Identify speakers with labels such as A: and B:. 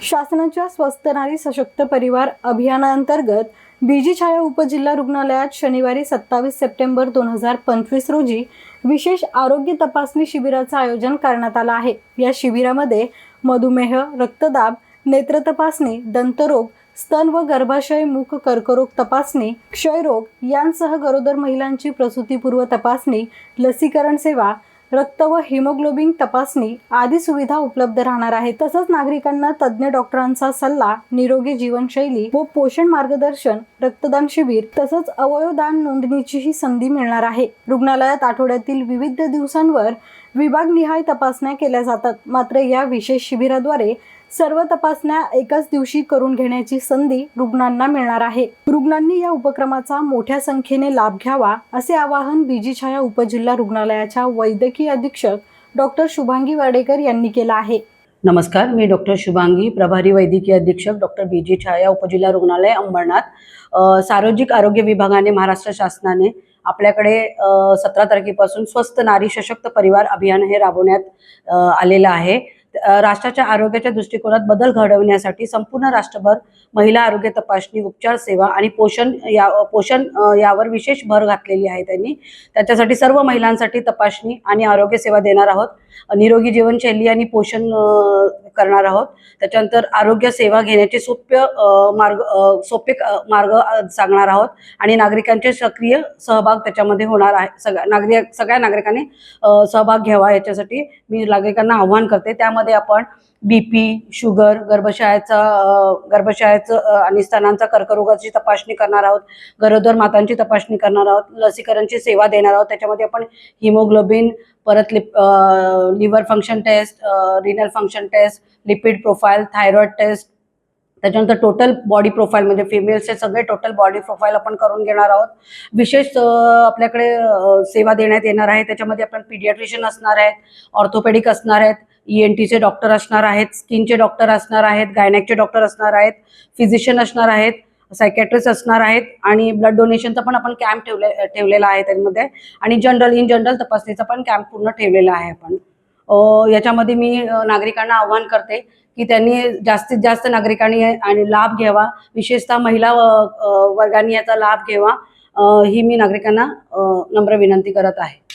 A: शासनाच्या स्वस्त नारी सशक्त परिवार अभियानाअंतर्गत बीजी छाया उपजिल्हा रुग्णालयात शनिवारी सत्तावीस सप्टेंबर दोन हजार पंचवीस रोजी विशेष आरोग्य तपासणी शिबिराचं आयोजन करण्यात आलं आहे. या शिबिरामध्ये मधुमेह रक्तदाब नेत्र तपासणी दंतरोग स्तन व गर्भाशय मुख कर्करोग तपासणी क्षयरोग यांसह गरोदर महिलांची प्रसूतीपूर्व तपासणी लसीकरण सेवा रक्त व हिमोग्लोबिन तपासणी आदी सुविधा उपलब्ध राहणार आहे. तसंच नागरिकांना तज्ज्ञ डॉक्टरांचा सल्ला निरोगी जीवनशैली व पोषण मार्गदर्शन रक्तदान शिबिर तसंच अवयवदान नोंदणीचीही संधी मिळणार आहे. रुग्णालयात आठवड्यातील विविध दिवसांवर विभागनिहाय तपासण्या केल्या जातात. मात्र या विशेष शिबिराद्वारे सर्व तपासण्या एकाच दिवशी करून घेण्याची संधी रुग्णांना मिळणार आहे. रुग्णांनी या उपक्रमाचा मोठ्या संख्येने लाभ घ्यावा असे आवाहन बीजी छाया उपजिल्हा रुग्णालयाच्या वैद्यकीय अधीक्षक डॉक्टर शुभांगी वाडेकर यांनी केलं आहे.
B: नमस्कार मी डॉक्टर शुभांगी प्रभारी वैद्यकीय अधीक्षक डॉक्टर बी जी छाया उपजिल्हा रुग्णालय अंबरनाथ. सार्वजनिक आरोग्य विभागाने महाराष्ट्र शासनाने आपल्याकडे सतरा तारखेपासून स्वस्त नारी सशक्त परिवार अभियान हे राबवण्यात आलेलं आहे. राष्ट्राच्या आरोग्याच्या दृष्टिकोनात बदल घडवण्यासाठी संपूर्ण राष्ट्रभर महिला आरोग्य तपासणी उपचार सेवा आणि पोषण या पोषण यावर विशेष भर घातलेली आहे त्यांनी. त्याच्यासाठी सर्व महिलांसाठी तपासणी आणि आरोग्य सेवा देणार आहोत. निरोगी जीवनशैली आणि पोषण करणार आहोत. त्याच्यानंतर आरोग्य सेवा घेण्याचे सोप्य मार्ग सोपे मार्ग सांगणार आहोत. आणि नागरिकांचे सक्रिय सहभाग त्याच्यामध्ये होणार आहे. सगळ्या नागरिक सगळ्या नागरिकांनी सहभाग घ्यावा याच्यासाठी मी नागरिकांना आव्हान करते. त्यामध्ये आपण बी पी शुगर गर्भशयाचा अ, आणि स्तनांचा कर्करोगाची तपासणी करणार आहोत. गरोदर मातांची तपासणी करणार आहोत. लसीकरणची सेवा देणार आहोत. त्याच्यामध्ये आपण हिमोग्लोबिन परत lip liver function test renal function test lipid profile thyroid test त्याच्यानंतर टोटल बॉडी प्रोफाईल म्हणजे फिमेल्सचे सगळे टोटल बॉडी प्रोफाईल आपण करून घेणार आहोत. विशेष आपल्याकडे सेवा देण्यात येणार आहे. त्याच्यामध्ये आपण पिडियाट्रिशियन असणार आहेत ऑर्थोपेडिक असणार आहेत ई एन डॉक्टर असणार आहेत स्किनचे डॉक्टर असणार आहेत गायनॅकचे डॉक्टर असणार आहेत फिजिशियन असणार आहेत सायकॅट्रिस्ट असणार आहेत आणि ब्लड डोनेशनचा पण आपण कॅम्प ठेवले ठेवलेला आहे त्यामध्ये. आणि जनरल इन जनरल तपासणीचा पण कॅम्प पूर्ण ठेवलेला आहे आपण. याच्यामध्ये मी नागरिकांना आव्हान करते की त्यांनी जास्तीत जास्त नागरिकांनी आणि लाभ घ्यावा. विशेषतः महिला वर्गांनी वर्गाने याचा लाभ घ्यावा. ही मी नागरिकांना नम्र विनंती करत आहे.